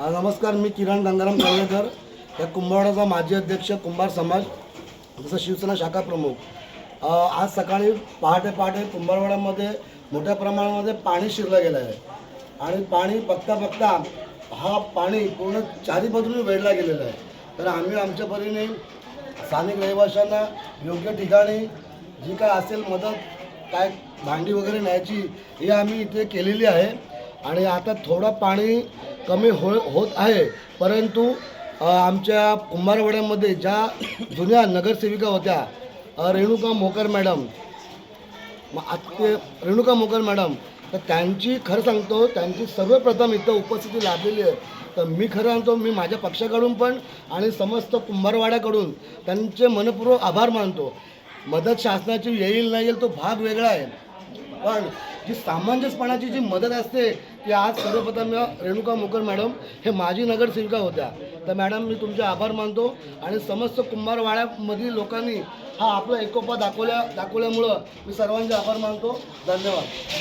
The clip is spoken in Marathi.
नमस्कार मी किरण गंगाराम कवळेकर. या कुंभवाडाचा माजी अध्यक्ष कुंभार समाज जसं शिवसेना शाखा प्रमुख. आज सकाळी पहाटे पहाटे कुंभारवाड्यामध्ये मोठ्या प्रमाणामध्ये पाणी शिरलं गेलं आहे आणि पाणी बघता बघता हा पाणी पूर्ण चारी बाजूने वेढला गेलेला आहे. तर आम्ही आमच्या परीने स्थानिक रहिवाशांना योग्य ठिकाणी जी काय असेल मदत काय भांडी वगैरे न्यायची ही आम्ही इथे केलेली आहे. आणि आता थोडं पाणी कमी हो होत आहे. परंतु आमच्या कुंभारवाड्यामध्ये ज्या जुन्या नगरसेविका होत्या रेणुका मोकर मॅडम मग ते रेणुका मोकर मॅडम तर त्यांची खरं सांगतो त्यांची सर्वप्रथम इथं उपस्थिती लाभलेली आहे. तर मी खरं सांगतो मी माझ्या पक्षाकडून पण आणि समस्त कुंभारवाड्याकडून त्यांचे मनपूर्वक आभार मानतो. मदत शासनाची येईल नाही येईल तो भाग वेगळा आहे. पण जी सामंजस्यपणाची जी मदत असते ती आज सर्वप्रथम रेणुका मुकर मॅडम हे माजी नगरसेविका होत्या. तर मॅडम मी तुमचे आभार मानतो आणि समस्त कुंभारवाड्यामधील लोकांनी हा आपला एकोपा दाखवल्या दाखवल्यामुळं मी सर्वांचे आभार मानतो. धन्यवाद.